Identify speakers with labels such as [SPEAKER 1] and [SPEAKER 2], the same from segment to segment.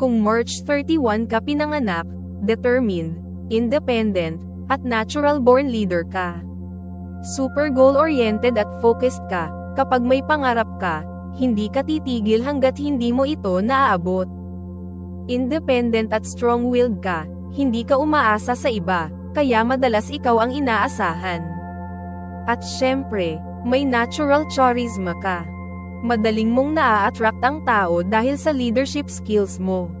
[SPEAKER 1] Kung March 31 ka pinanganak, determined, independent, at natural-born leader ka. Super goal-oriented at focused ka, kapag may pangarap ka, hindi ka titigil hanggat hindi mo ito naaabot. Independent at strong-willed ka, hindi ka umaasa sa iba, kaya madalas ikaw ang inaasahan. At syempre, may natural charisma ka. Madaling mong naa-attract ang tao dahil sa leadership skills mo.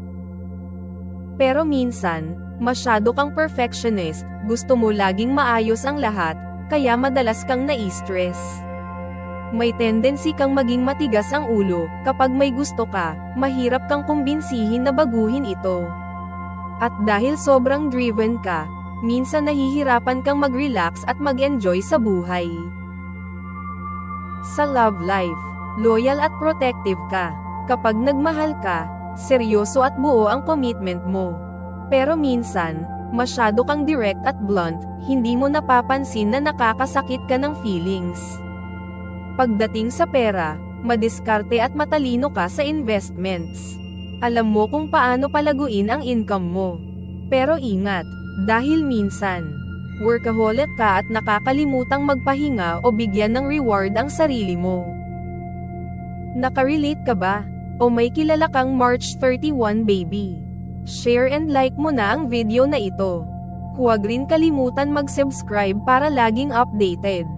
[SPEAKER 1] Pero minsan, masyado kang perfectionist, gusto mo laging maayos ang lahat, kaya madalas kang nai-stress. May tendency kang maging matigas ang ulo, kapag may gusto ka, mahirap kang kumbinsihin na baguhin ito. At dahil sobrang driven ka, minsan nahihirapan kang mag-relax at mag-enjoy sa buhay. Sa love life, loyal at protective ka. Kapag nagmahal ka, seryoso at buo ang commitment mo. Pero minsan, masyado kang direct at blunt, hindi mo napapansin na nakakasakit ka ng feelings. Pagdating sa pera, madiskarte at matalino ka sa investments. Alam mo kung paano palaguin ang income mo. Pero ingat, dahil minsan, workaholic ka at nakakalimutang magpahinga o bigyan ng reward ang sarili mo. Nakarelate ka ba? O may kilala kang March 31 baby? Share and like mo na ang video na ito. Huwag rin kalimutan mag-subscribe para laging updated.